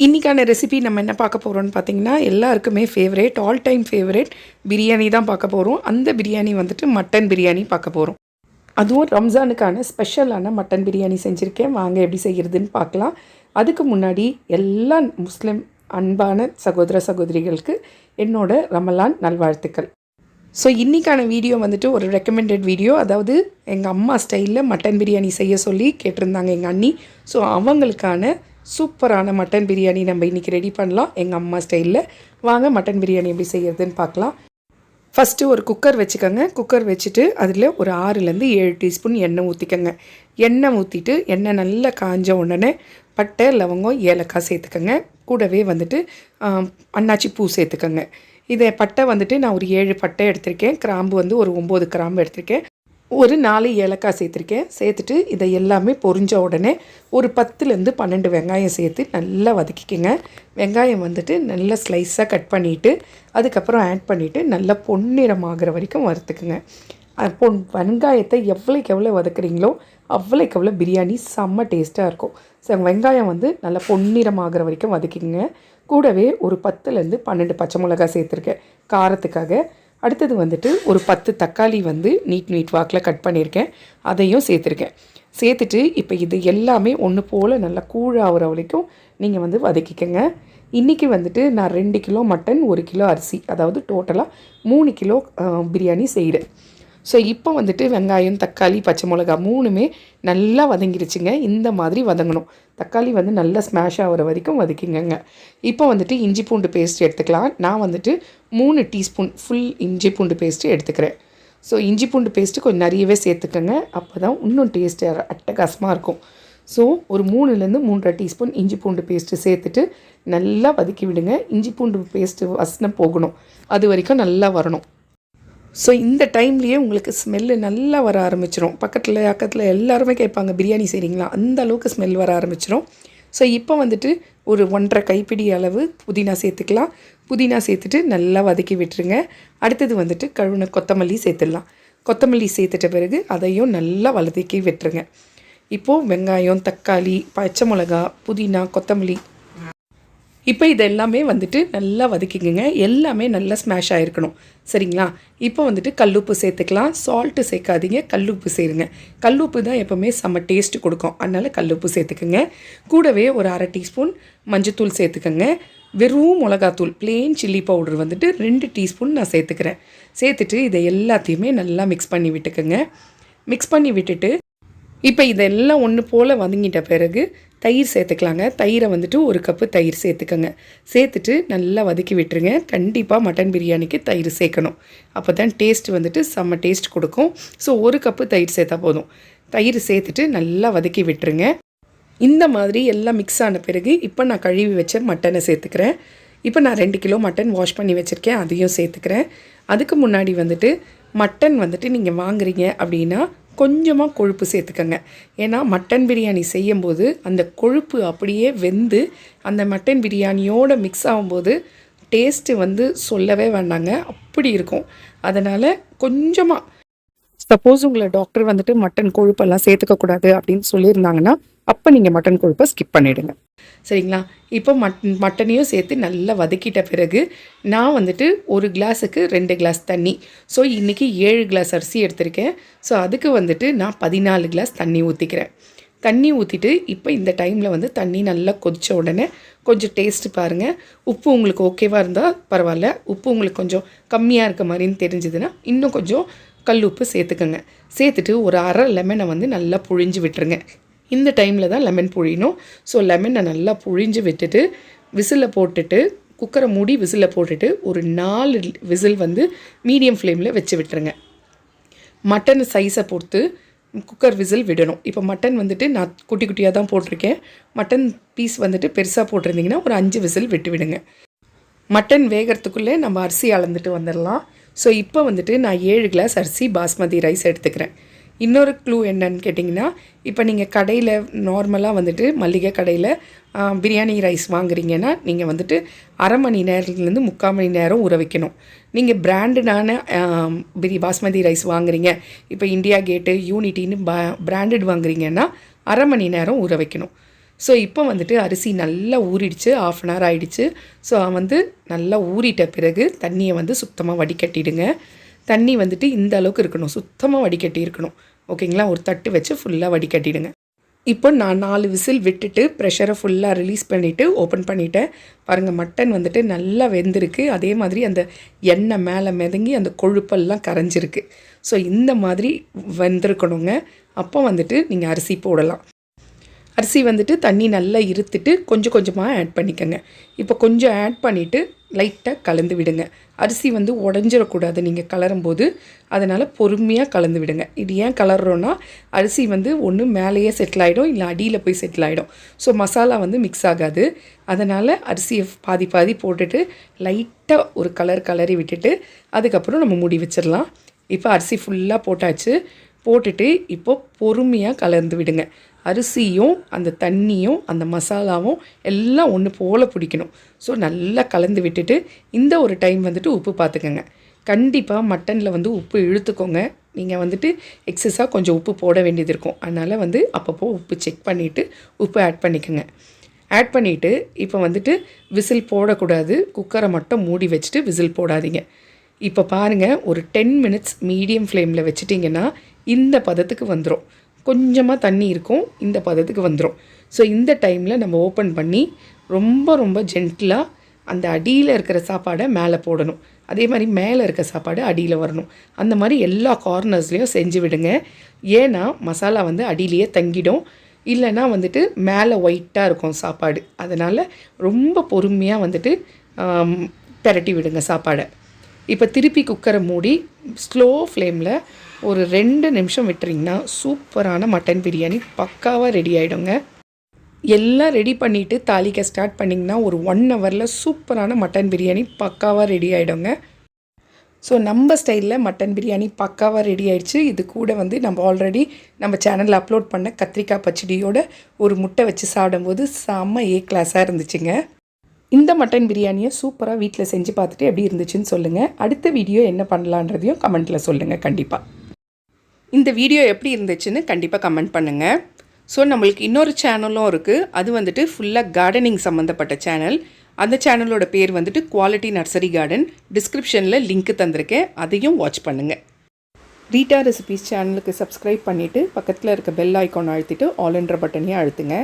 இன்றைக்கான ரெசிபி நம்ம என்ன பார்க்க போகிறோம்னு பார்த்தீங்கன்னா எல்லாருக்குமே favourite all time favourite biryani தான் பார்க்க போகிறோம் அந்த பிரியாணி வந்துட்டு மட்டன் பிரியாணி பார்க்க போகிறோம் அதுவும் ரம்ஜானுக்கான ஸ்பெஷலான மட்டன் பிரியாணி செஞ்சுருக்கேன். வாங்க எப்படி செய்கிறதுன்னு பார்க்கலாம். அதுக்கு முன்னாடி எல்லா முஸ்லீம் அன்பான சகோதர சகோதரிகளுக்கு என்னோட ரமலான் நல்வாழ்த்துக்கள். ஸோ இன்றைக்கான வீடியோ வந்துட்டு ஒரு ரெக்கமெண்டட் வீடியோ அதாவது எங்கள் அம்மா ஸ்டைலில் மட்டன் பிரியாணி செய்ய சொல்லி கேட்டிருந்தாங்க எங்கள் அண்ணி. ஸோ அவங்களுக்கான சூப்பரான மட்டன் பிரியாணி நம்ம இன்றைக்கி ரெடி பண்ணலாம். எங்கள் அம்மா ஸ்டைலில் வாங்க மட்டன் பிரியாணி எப்படி செய்கிறதுன்னு பார்க்கலாம். ஃபஸ்ட்டு ஒரு குக்கர் வச்சுக்கோங்க. குக்கர் வச்சுட்டு அதில் ஒரு ஆறுலேருந்து ஏழு டீஸ்பூன் எண்ணெய் ஊற்றிக்கோங்க எண்ணெய் ஊற்றிட்டு எண்ணெய் நல்லா காஞ்ச உடனே பட்டை லவங்கம் ஏலக்காய் சேர்த்துக்கோங்க. கூடவே வந்துட்டு அண்ணாச்சி அன்னாச்சி பூ சேர்த்துக்கோங்க. இதை பட்டை வந்துட்டு நான் ஒரு ஏழு பட்டை எடுத்திருக்கேன். கிராம்பு வந்து ஒரு ஒம்பது கிராம்பு எடுத்திருக்கேன். ஒரு நாலு ஏலக்காய் சேர்த்துருக்கேன். சேர்த்துட்டு இதை எல்லாமே பொரிஞ்ச உடனே ஒரு பத்துலேருந்து பன்னெண்டு வெங்காயம் சேர்த்து நல்லா வதக்கிக்கோங்க. வெங்காயம் வந்துட்டு நல்லா ஸ்லைஸாக கட் பண்ணிவிட்டு அதுக்கப்புறம் ஆட் பண்ணிவிட்டு நல்லா பொன்னிறமாகிற வரைக்கும் வறுத்துக்குங்க. பொன் வெங்காயத்தை எவ்வளோக்கு எவ்வளோ வதக்குறீங்களோ அவ்வளோக்கு எவ்வளோ பிரியாணி செம்ம டேஸ்ட்டாக இருக்கும். ஸோ வெங்காயம் வந்து நல்லா பொன்னிறமாகிற வரைக்கும் வதக்கிக்கோங்க. கூடவே ஒரு பத்துலேருந்து பன்னெண்டு பச்சை மிளகாய் சேர்த்துருக்கேன். காரத்துக்காக அடுத்தது வந்துட்டு ஒரு பத்து தக்காளி வந்து நீட் நீட் வாக்கில் கட் பண்ணியிருக்கேன். அதையும் சேர்த்துருக்கேன். சேர்த்துட்டு இப்போ இது எல்லாமே ஒன்று போல் நல்லா கூழாகிற வரைக்கும் நீங்கள் வந்து வதக்கிக்கங்க. இன்றைக்கி வந்துட்டு நான் ரெண்டு கிலோ மட்டன் ஒரு கிலோ அரிசி அதாவது டோட்டலாக மூணு கிலோ பிரியாணி செய்கிறேன். ஸோ இப்போ வந்துட்டு வெங்காயம் தக்காளி பச்சை மிளகா மூணுமே நல்லா வதங்கிருச்சுங்க. இந்த மாதிரி வதங்கணும். தக்காளி வந்து நல்லா ஸ்மாஷ் ஆகிற வரைக்கும் வதக்கிங்கங்க. இப்போ வந்துட்டு இஞ்சி பூண்டு பேஸ்ட் எடுத்துக்கலாம். நான் வந்துட்டு மூணு டீஸ்பூன் ஃபுல் இஞ்சி பூண்டு பேஸ்ட்டு எடுத்துக்கிறேன். ஸோ இஞ்சி பூண்டு பேஸ்ட்டு கொஞ்சம் நிறையவே சேர்த்துக்கோங்க. அப்போ தான் இன்னும் டேஸ்ட்டு அட்டகாசமாக இருக்கும். ஸோ ஒரு மூணுலேருந்து மூன்றரை டீஸ்பூன் இஞ்சி பூண்டு பேஸ்ட்டு சேர்த்துட்டு நல்லா வதக்கி விடுங்க. இஞ்சி பூண்டு பேஸ்ட்டு வசனம் போகணும். அது வரைக்கும் நல்லா வரணும். ஸோ இந்த டைம்லேயே உங்களுக்கு ஸ்மெல்லு நல்லா வர ஆரம்பிச்சிடும் பக்கத்தில் அக்கத்தில் எல்லாருமே கேட்பாங்க பிரியாணி செய்கிறீங்களா அந்த அளவுக்கு ஸ்மெல் வர ஆரம்பிச்சிடும் ஸோ இப்போ வந்துட்டு ஒரு ஒன்றரை கைப்பிடி அளவு புதினா சேர்த்துக்கலாம். புதினா சேர்த்துட்டு நல்லா வதக்கி விட்டுருங்க. அடுத்தது வந்துட்டு கழுவுன கொத்தமல்லி சேர்த்துடலாம். கொத்தமல்லி சேர்த்துட்ட பிறகு அதையும் நல்லா வதக்கி விட்டுருங்க. இப்போது வெங்காயம் தக்காளி பச்சை மிளகா புதினா கொத்தமல்லி இப்போ இது எல்லாமே வந்துட்டு நல்லா வதக்கிக்கங்க. எல்லாமே நல்லா ஸ்மாஷ் ஆகிருக்கணும் சரிங்களா? இப்போ வந்துட்டு கல்லுப்பு சேர்த்துக்கலாம். சால்ட்டு சேர்க்காதீங்க. கல்லுப்பு சேருங்க. கல்லுப்பு தான் எப்போவுமே செம்ம டேஸ்ட்டு கொடுக்கும். அதனால் கல்லுப்பு சேர்த்துக்குங்க. கூடவே ஒரு அரை டீஸ்பூன் மஞ்சத்தூள் சேர்த்துக்கோங்க. வெறும் மிளகாத்தூள் plain சில்லி பவுடர் வந்துட்டு ரெண்டு டீஸ்பூன் நான் சேர்த்துக்கிறேன். சேர்த்துட்டு இதை எல்லாத்தையுமே நல்லா மிக்ஸ் பண்ணி விட்டுக்கோங்க. மிக்ஸ் பண்ணி விட்டுட்டு இப்போ இதெல்லாம் ஒன்று போல் வதங்கிட்ட பிறகு தயிர் சேர்த்துக்கலாங்க. தயிரை வந்துட்டு ஒரு கப்பு தயிர் சேர்த்துக்கோங்க. சேர்த்துட்டு நல்லா வதக்கி விட்டுருங்க. கண்டிப்பாக மட்டன் பிரியாணிக்கு தயிர் சேர்க்கணும். அப்போ தான் டேஸ்ட் வந்துட்டு செம்ம டேஸ்ட் கொடுக்கும். ஸோ ஒரு கப்பு தயிர் சேர்த்தா போதும். தயிர் சேர்த்துட்டு நல்லா வதக்கி விட்டுருங்க. இந்த மாதிரி எல்லாம் மிக்ஸ் ஆன பிறகு இப்போ நான் கழுவி வச்ச மட்டனை சேர்த்துக்கிறேன். இப்போ நான் ரெண்டு கிலோ மட்டன் வாஷ் பண்ணி வச்சுருக்கேன். அதையும் சேர்த்துக்கிறேன். அதுக்கு முன்னாடி வந்துட்டு மட்டன் வந்துட்டு நீங்கள் வாங்குறீங்க அப்படின்னா கொஞ்சமாக கொழுப்பு சேர்த்துக்கங்க. ஏன்னா மட்டன் பிரியாணி செய்யும்போது அந்த கொழுப்பு அப்படியே வெந்து அந்த மட்டன் பிரியாணியோட மிக்ஸ் ஆகும்போது டேஸ்ட்டு வந்து சொல்லவே வேண்டாங்க. அப்படி இருக்கும். அதனால் கொஞ்சமாக சப்போஸ் உங்களை டாக்டர் வந்துட்டு மட்டன் கொழுப்பெல்லாம் சேர்த்துக்கக்கூடாது அப்படின்னு சொல்லியிருந்தாங்கன்னா அப்போ நீங்கள் மட்டன் கொழுப்பை ஸ்கிப் பண்ணிவிடுங்க சரிங்களா? இப்போ மட் மட்டனையும் சேர்த்து நல்லா வதக்கிட்ட பிறகு நான் வந்துட்டு ஒரு கிளாஸுக்கு ரெண்டு கிளாஸ் தண்ணி. ஸோ இன்றைக்கி ஏழு கிளாஸ் அரிசி எடுத்திருக்கேன். ஸோ அதுக்கு வந்துட்டு நான் பதினாலு கிளாஸ் தண்ணி ஊற்றிக்கிறேன் தண்ணி ஊற்றிட்டு இப்போ இந்த டைமில் வந்து தண்ணி நல்லா கொதித்த உடனே கொஞ்சம் டேஸ்ட்டு பாருங்கள் உப்பு உங்களுக்கு ஓகேவாக இருந்தால் பரவாயில்ல. உப்பு உங்களுக்கு கொஞ்சம் கம்மியாக இருக்க மாதிரின்னு தெரிஞ்சதுன்னா இன்னும் கொஞ்சம் கல் உப்பு சேர்த்துக்கோங்க. சேர்த்துட்டு ஒரு அரை லெமனை வந்து நல்லா புழிஞ்சு விட்டுருங்க. இந்த டைமில் தான் லெமன் புழியணும். ஸோ லெமனை நல்லா புழிஞ்சு விட்டுட்டு விசிலில் போட்டுட்டு குக்கரை மூடி விசிலில் போட்டுட்டு ஒரு நாலு விசில் வந்து மீடியம் ஃப்ளேமில் வச்சு விட்டுருங்க. மட்டன் சைஸை பொறுத்து குக்கர் விசில் விடணும். இப்போ மட்டன் வந்துட்டு நான் குட்டி குட்டியாக தான் போட்டிருக்கேன். மட்டன் பீஸ் வந்துட்டு பெருசாக போட்டிருந்தீங்கன்னா ஒரு அஞ்சு விசில் விட்டு விடுங்க. மட்டன் வேகிறதுக்குள்ளே நம்ம அரிசி அளந்துட்டு வந்துடலாம். ஸோ இப்போ வந்துட்டு நான் ஏழு கிளாஸ் அரிசி பாஸ்மதி ரைஸ் எடுத்துக்கிறேன். இன்னொரு க்ளூ என்னன்னு கேட்டிங்கன்னா இப்போ நீங்கள் கடையில் நார்மலாக வந்துட்டு மல்லிகை கடையில் பிரியாணி ரைஸ் வாங்குறீங்கன்னா நீங்கள் வந்துட்டு அரை மணி நேரத்துலேருந்து முக்கால் மணி நேரம் ஊற வைக்கணும். நீங்கள் பிராண்டடான பிரி பாஸ்மதி ரைஸ் வாங்குறீங்க. இப்போ இந்தியா கேட்டு யூனிட்டின்னு ப பிராண்டட் வாங்குறீங்கன்னா அரை மணி நேரம் ஊற வைக்கணும். ஸோ இப்போ வந்துட்டு அரிசி நல்லா ஊறிடுச்சு ஆஃப் அன் ஹவர் ஆகிடுச்சு ஸோ வந்து நல்லா ஊறிட்ட பிறகு தண்ணியை வந்து சுத்தமாக வடிகட்டிடுங்க. தண்ணி வந்துட்டு இந்த அளவுக்கு இருக்கணும் சுத்தமாக வடிகட்டி இருக்கணும். ஓகேங்களா? ஒரு தட்டு வச்சு ஃபுல்லாக வடிகட்டிடுங்க. இப்போ நான் நாலு விசில் விட்டுட்டு ப்ரெஷரை ஃபுல்லாக ரிலீஸ் பண்ணிவிட்டு ஓப்பன் பண்ணிவிட்டேன் பாருங்கள் மட்டன் வந்துட்டு நல்லா வெந்திருக்கு. அதே மாதிரி அந்த எண்ணெய் மேலே மிதங்கி அந்த கொழுப்பெல்லாம் கரைஞ்சிருக்கு. ஸோ இந்த மாதிரி வெந்திருக்கணுங்க. அப்போ வந்துட்டு நீங்கள் அரிசி போடலாம். அரிசி வந்துட்டு தண்ணி நல்லா இருத்துட்டு கொஞ்சம் கொஞ்சமாக ஆட் பண்ணிக்கோங்க. இப்போ கொஞ்சம் ஆட் பண்ணிவிட்டு லைட்டாக கலந்து விடுங்க. அரிசி வந்து உடஞ்சிடக்கூடாது. நீங்கள் கலரும் போது அதனால் பொறுமையாக கலந்து விடுங்க. இது ஏன் கலர்றோன்னா அரிசி வந்து ஒன்று மேலேயே செட்டில் ஆகிடும் இல்லை அடியில் போய் செட்டில் ஆகிடும் ஸோ மசாலா வந்து மிக்ஸ் ஆகாது. அதனால் அரிசியை பாதி பாதி போட்டுட்டு லைட்டாக ஒரு கலர் கலரி விட்டுட்டு அதுக்கப்புறம் நம்ம மூடி வச்சிடலாம். இப்போ அரிசி ஃபுல்லாக போட்டாச்சு. போட்டுட்டு இப்போ பொறுமையாக கலந்து விடுங்க. அரிசியும் அந்த தண்ணியும் அந்த மசாலாவும் எல்லாம் ஒன்று போல் பிடிக்கணும். ஸோ நல்லா கலந்து விட்டுட்டு இந்த ஒரு டைம் வந்துட்டு உப்பு பார்த்துக்கோங்க கண்டிப்பாக மட்டனில் வந்து உப்பு இழுத்துக்கோங்க. நீங்கள் வந்துட்டு எக்ஸஸாக கொஞ்சம் உப்பு போட வேண்டியது இருக்கும். அதனால் வந்து அப்பப்போ உப்பு செக் பண்ணிவிட்டு உப்பு ஆட் பண்ணிக்கோங்க. ஆட் பண்ணிவிட்டு இப்போ வந்துட்டு விசில் போடக்கூடாது. குக்கரை மட்டும் மூடி வச்சுட்டு விசில் போடாதீங்க. இப்போ பாருங்கள் ஒரு டென் மினிட்ஸ் மீடியம் ஃப்ளேமில் வச்சிட்டிங்கன்னா இந்த பதத்துக்கு வந்துடும் கொஞ்சமாக தண்ணி இருக்கும் இந்த பதத்துக்கு வந்துடும் ஸோ இந்த டைமில் நம்ம ஓப்பன் பண்ணி ரொம்ப ரொம்ப ஜென்டிலாக அந்த அடியில் இருக்கிற சாப்பாடை மேலே போடணும். அதே மாதிரி மேலே இருக்க சாப்பாடு அடியில் வரணும். அந்த மாதிரி எல்லா கார்னர்ஸ்லேயும் செஞ்சு விடுங்க. ஏன்னா மசாலா வந்து அடியிலேயே தங்கிடும். இல்லைன்னா வந்துட்டு மேலே ஒயிட்டாக இருக்கும் சாப்பாடு. அதனால் ரொம்ப பொறுமையாக வந்துட்டு ஆம், பெரட்டி விடுங்க சாப்பாடை. இப்போ திருப்பி குக்கரை மூடி ஸ்லோ ஃப்ளேமில் ஒரு ரெண்டு நிமிஷம் விட்டுறீங்கன்னா சூப்பரான மட்டன் பிரியாணி பக்காவாக ரெடி ஆகிடுங்க எல்லாம் ரெடி பண்ணிவிட்டு தாளிக்க ஸ்டார்ட் பண்ணிங்கன்னா ஒரு ஒன் ஹவரில் சூப்பரான மட்டன் பிரியாணி பக்காவாக ரெடி ஆகிடுங்க ஸோ நம்ம ஸ்டைலில் மட்டன் பிரியாணி பக்காவாக ரெடி ஆயிடுச்சு. இது கூட வந்து நம்ம ஆல்ரெடி நம்ம சேனலில் அப்லோட் பண்ண கத்திரிக்காய் பச்சடியோட ஒரு முட்டை வச்சு சாப்பிடும்போது செம்ம ஏ கிளாஸாக இருந்துச்சுங்க. இந்த மட்டன் பிரியாணியை சூப்பராக வீட்டில் செஞ்சு பார்த்துட்டு எப்படி இருந்துச்சுன்னு சொல்லுங்கள் அடுத்த வீடியோ என்ன பண்ணலான்றதையும் கமெண்ட்டில் சொல்லுங்கள் கண்டிப்பாக இந்த வீடியோ எப்படி இருந்துச்சுன்னு கண்டிப்பாக கமெண்ட் பண்ணுங்கள் ஸோ நம்மளுக்கு இன்னொரு சேனலும் இருக்குது அது வந்துட்டு ஃபுல்லாக கார்டனிங் சம்மந்தப்பட்ட சேனல் அந்த சேனலோட பேர் வந்துட்டு குவாலிட்டி நர்சரி கார்டன் டிஸ்கிரிப்ஷனில் லிங்க் தந்திருக்கேன். அதையும் வாட்ச் பண்ணுங்கள் ரீட்டா ரெசிபீஸ் சேனலுக்கு சப்ஸ்கிரைப் பண்ணிவிட்டு பக்கத்தில் இருக்க பெல் ஐக்கான் அழுத்திட்டு ஆல்ன்ற பட்டனையும் அழுத்துங்க.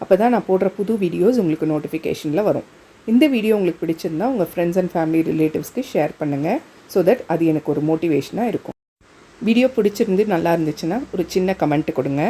அப்போ தான் நான் போடுற புது வீடியோஸ் உங்களுக்கு நோட்டிஃபிகேஷனில் வரும். இந்த வீடியோ உங்களுக்கு பிடிச்சிருந்தா உங்கள் ஃப்ரெண்ட்ஸ் அண்ட் ஃபேமிலி ரிலேட்டிவ்ஸ்க்கு ஷேர் பண்ணுங்கள் ஸோ தட் அது எனக்கு ஒரு மோட்டிவேஷனாக இருக்கும். வீடியோ பிடிச்சிருந்து நல்லா இருந்துச்சுன்னா ஒரு சின்ன கமெண்ட் கொடுங்க.